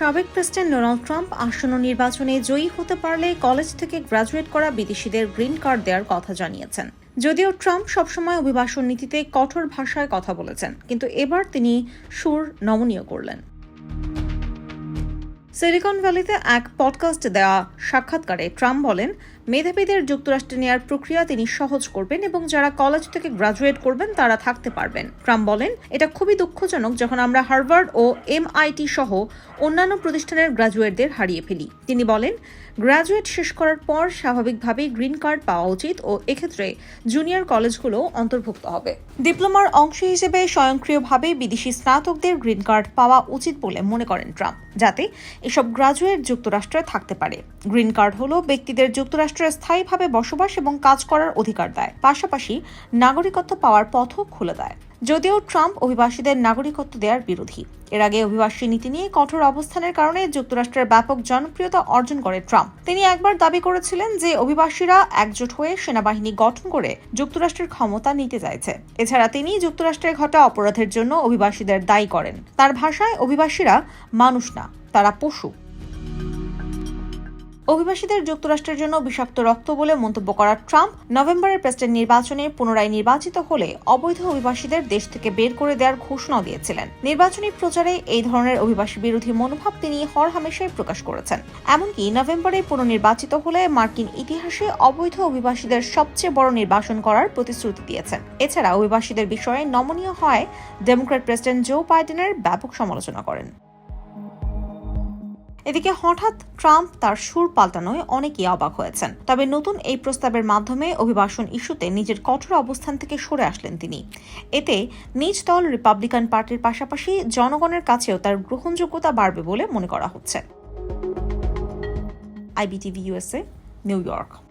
সাবেক president Donald Trump আসন্ন নির্বাচনে জয়ী হতে পারলে কলেজ থেকে গ্রাজুয়েট করা বিদেশিদের গ্রিন কার্ড দেওয়ার কথা জানিয়েছেন। যদিও ট্রাম্প সবসময় অভিবাসন নীতিতে কঠোর ভাষায় কথা বলেছেন, কিন্তু এবার তিনি সুর নমনীয় করলেন। সিলিকন ভ্যালিতে এক পডকাস্ট দেওয়া সাক্ষাৎকারে ট্রাম্প বলেন মেধাবীদের যুক্তরাষ্ট্রে নেওয়ার প্রক্রিয়া তিনি সহজ করবেন এবং যারা কলেজ থেকে গ্রাজুয়েট করবেন, তারা থাকতে পারবেন। ট্রাম্প বলেন, এটা খুবই দুঃখজনক যখন আমরা হার্ভার্ড ও এমআইটি সহ অন্যান্য প্রতিষ্ঠানের গ্রাজুয়েটদের হারিয়ে ফেলি। তিনি বলেন, গ্রাজুয়েট শেষ করার পর স্বাভাবিকভাবেই গ্রিন কার্ড পাওয়া উচিত ও এক্ষেত্রে জুনিয়র কলেজগুলো অন্তর্ভুক্ত হবে। ডিপ্লোমার অংশ হিসেবে স্বয়ংক্রিয়ভাবে বিদেশি স্নাতকদের গ্রিন কার্ড পাওয়া উচিত বলে মনে করেন ট্রাম্প, যাতে এসব গ্রাজুয়েট যুক্তরাষ্ট্রে থাকতে পারে। গ্রিন কার্ড হলো ব্যক্তিদের যুক্তরাষ্ট্রে স্থায়ীভাবে বসবাস এবং কাজ করার অধিকার দেয়। পাশাপাশি নাগরিকত্ব পাওয়ার পথও খুলে দেয়। যদিও ট্রাম্প অভিবাসীদের নাগরিকত্ব দেওয়ার বিরোধী। এর আগে অভিবাসী নীতি নিয়ে কঠোর অবস্থানের কারণে যুক্তরাষ্ট্রের ব্যাপক জনপ্রিয়তা অর্জন করে ট্রাম্প। তিনি একবার দাবি করেছিলেন যে অভিবাসীরা একজোট হয়ে সেনাবাহিনী গঠন করে যুক্তরাষ্ট্রের ক্ষমতা নিতে চাইছে। এছাড়া তিনি যুক্তরাষ্ট্রে ঘটা অপরাধের জন্য অভিবাসীদের দায়ী করেন। তার ভাষায় অভিবাসীরা মানুষ না, তারা পশু। অভিবাসীদের যুক্তরাষ্ট্রের জন্য বিষাক্ত রক্ত বলে মন্তব্য করা ট্রাম্প নভেম্বরের প্রেসিডেন্ট নির্বাচনে পুনরায় নির্বাচিত হলে অবৈধ অভিবাসীদের দেশ থেকে বের করে দেওয়ার ঘোষণাও দিয়েছিলেন। নির্বাচনী প্রচারে এই ধরনের অভিবাসী বিরোধী মনোভাব তিনি হরহামেশাই প্রকাশ করেছেন। এমনকি নভেম্বরে পুনর্নির্বাচিত হলে মার্কিন ইতিহাসে অবৈধ অভিবাসীদের সবচেয়ে বড় নির্বাসন করার প্রতিশ্রুতি দিয়েছেন। এছাড়া অভিবাসীদের বিষয়ে নমনীয় হয় ডেমোক্র্যাট প্রেসিডেন্ট জো বাইডেনের ব্যাপক সমালোচনা করেন। এদিকে হঠাৎ ট্রাম্প তার সুর পাল্টানোয় অনেকেই অবাক হয়েছেন। তবে নতুন এই প্রস্তাবের মাধ্যমে অভিবাসন ইস্যুতে নিজের কঠোর অবস্থান থেকে সরে আসলেন তিনি। এতে নিজ দল রিপাবলিকান পার্টির পাশাপাশি জনগণের কাছেও তার গ্রহণযোগ্যতা বাড়বে বলে মনে করা হচ্ছে। IBTV USA New York.